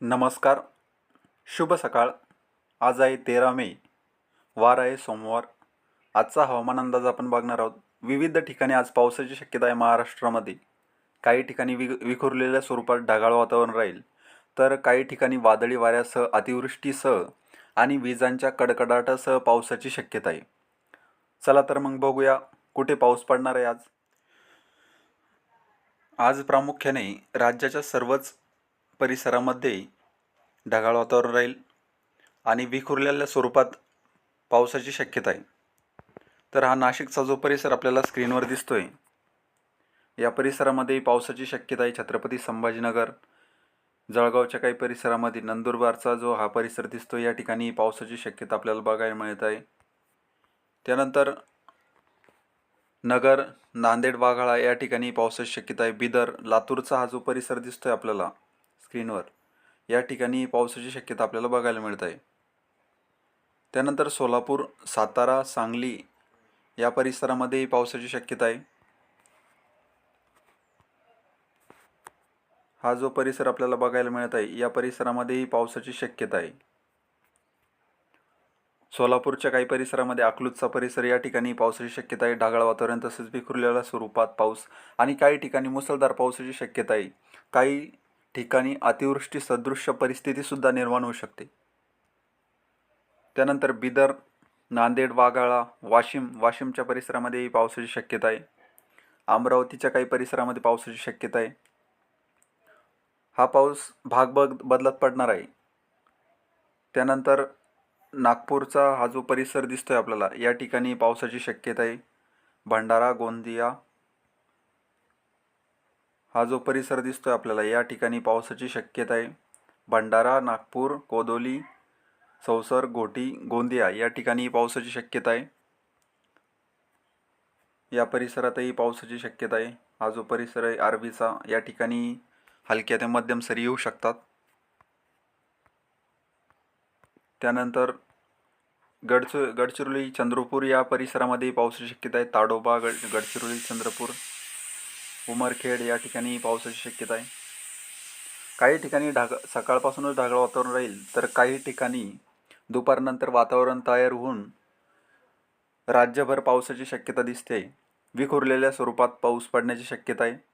नमस्कार शुभ सकाळ. आज आहे तेरा मे. वार आहे सोमवार. आजचा हवामान अंदाज आपण बघणार आहोत. विविध ठिकाणी आज पावसाची शक्यता आहे महाराष्ट्रामध्ये. काही ठिकाणी वि विखुरलेल्या स्वरूपात ढगाळ वातावरण राहील. तर काही ठिकाणी वादळी वाऱ्यासह अतिवृष्टीसह आणि विजांच्या कडकडाटासह पावसाची शक्यता आहे. चला तर मग बघूया कुठे पाऊस पडणार आहे आज. आज प्रामुख्याने राज्याच्या सर्वच परिसरामध्ये ढगाळ वातावरण राहील आणि विखुरलेल्या स्वरूपात पावसाची शक्यता आहे. तर हा नाशिकचा जो परिसर आपल्याला स्क्रीनवर दिसतो आहे या परिसरामध्ये पावसाची शक्यता आहे छत्रपती संभाजीनगर. जळगावच्या काही परिसरामध्ये नंदुरबारचा जो हा परिसर दिसतो या ठिकाणी पावसाची शक्यता आपल्याला बघायला मिळत आहे. त्यानंतर नगर नांदेड वाघाळा या ठिकाणी पावसाची शक्यता आहे. बिदर लातूरचा हा जो परिसर दिसतो आहे आपल्याला स्क्रीनवर. या ठिकाणी पावसाची शक्यता आपल्याला बघायला मिळत. आहे त्यानंतर सोलापूर सातारा सांगली या परिसरामध्ये पावसाची शक्यता आहे. हा जो परिसर आपल्याला बघायला मिळत आहे या परिसरामध्येही पावसाची शक्यता आहे. सोलापूरच्या काही परिसरामध्ये अकलूजचा परिसर या ठिकाणी पावसाची शक्यता आहे. ढगाळ वातावरण तसेच विखुरलेल्या स्वरूपात पाऊस आणि काही ठिकाणी मुसळधार पावसाची शक्यता आहे. काही ठिकाणी अतिवृष्टी सदृश्य परिस्थितीसुद्धा निर्माण होऊ शकते. त्यानंतर बिदर नांदेड वाघाळा वाशिम वाशिमच्या परिसरामध्ये पावसाची शक्यता आहे. अमरावतीच्या काही परिसरामध्ये पावसाची शक्यता आहे. हा पाऊस भाग बद बदलत पडणार आहे. त्यानंतर नागपूरचा हा जो परिसर दिसतो आहे आपल्याला या ठिकाणी पावसाची शक्यता आहे. भंडारा गोंदिया हा जो परिसर दिसतो आहे आपल्याला या ठिकाणी पावसाची शक्यता आहे. भंडारा नागपूर कोदोली चौसर घोटी गोंदिया या ठिकाणी पावसाची शक्यता आहे. या परिसरातही पावसाची शक्यता आहे. हा जो परिसर आहे अरबीचा या ठिकाणी हलक्या ते मध्यम सरी येऊ शकतात. त्यानंतर गडच गडचिरोली चंद्रपूर या परिसरामध्ये पावसाची शक्यता आहे. ताडोबा गड गडचिरोली चंद्रपूर उमरखेड या ठिकाणी पावसाची शक्यता आहे. काही ठिकाणी ढाग सकाळपासूनच ढगाळ वातावरण राहील तर काही ठिकाणी दुपारनंतर वातावरण तयार होऊन राज्यभर पावसाची शक्यता दिसते. विखुरलेल्या स्वरूपात पाऊस पडण्याची शक्यता आहे.